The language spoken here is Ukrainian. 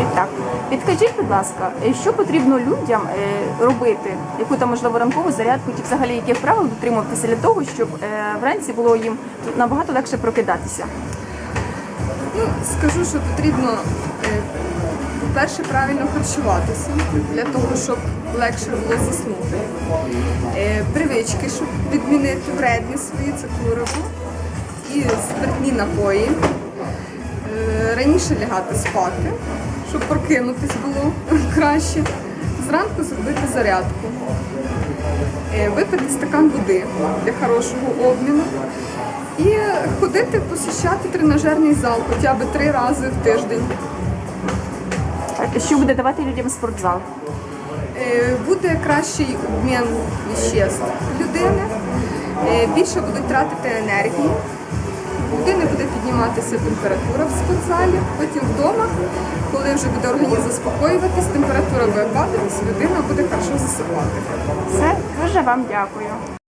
Е, Так, підкажіть, будь ласка, е, що потрібно людям е, робити, яку там можливо ранкову зарядку, чи взагалі яких правил дотримуватися для того, щоб вранці було їм набагато легше прокидатися? Ну, скажу, що потрібно, по-перше, правильно харчуватися для того, щоб легше було заснути. Привички, щоб відмінити вредні свої, це куриво і спиртні напої. Раніше лягати спати, щоб прокинутись було краще. Зранку зробити зарядку. Е, Випити стакан води для хорошого обміну. І ходити посещати тренажерний зал хоча б три рази в тиждень. Що буде давати людям спортзал? Е, Буде кращий обмін веществ людини, е, більше будуть тратити енергії, підніматися температура в спортзалі, потім вдома, коли вже буде організм заспокоюватись, температура буде падатись, людина буде хорошо засипати. Все, дуже вам дякую.